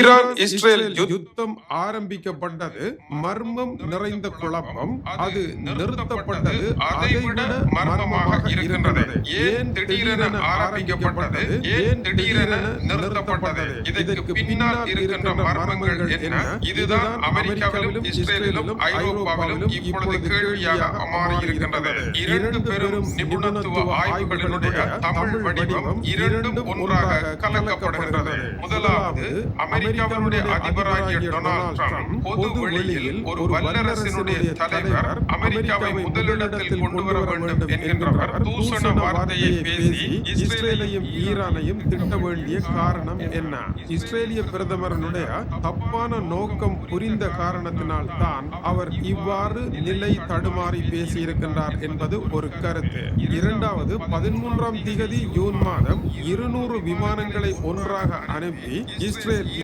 Iran Israel யுத்தம் ஆரம்பிக்கப்பட்டது. மர்மம் நிறைந்த குழப்பம். அது நிறுத்தப்பட்டது. அதைவிட மர்மமாக இருக்கின்றது. ஏன் திடீரென ஆரம்பிக்கப்பட்டது? ஏன் திடீரென நிறுத்தப்பட்டது? இதற்கு பின்னால் இருக்கின்ற மர்மங்கள் என்ன? இதுதான் அமெரிக்காவிலும் இஸ்ரேலிலும் ஐரோப்பாவிலும் இப்பொழுது கேள்வியாக மாறியிருக்கின்றது. இரண்டு பெரும் நிபுணத்துவ ஆய்வுகளினுடைய தமிழ் வடிவம் இரண்டும் ஒன்றாக கலக்கப்படுகின்றது முதலாவது அமெரிக்காவினுடைய அதிபராகிய டொனால்ட் ட்ரம்ப் பொது வெளியில் ஒரு வல்லரசினுடைய தலைவர் அமெரிக்காவை முதலிடத்தில் கொண்டு வர வேண்டும் என்கின்றவர். தூசண வார்த்தையை பேசி இஸ்ரேலையும் ஈரானையும் திட்ட வேண்டிய காரணம் என்ன? இஸ்ரேலிய பிரதமரனுடைய தப்பான நோக்கம் புரிந்த காரணத்தினால் தான் அவர் இவ்வாறு நிலை தடுமாறி பேசியிருக்கின்றார் என்பது ஒரு கருத்து. இரண்டாவது பதிமூன்றாம் திகதி ஜூன் மாதம் இருநூறு விமானங்களை ஒன்றாக அனுப்பி இஸ்ரேல்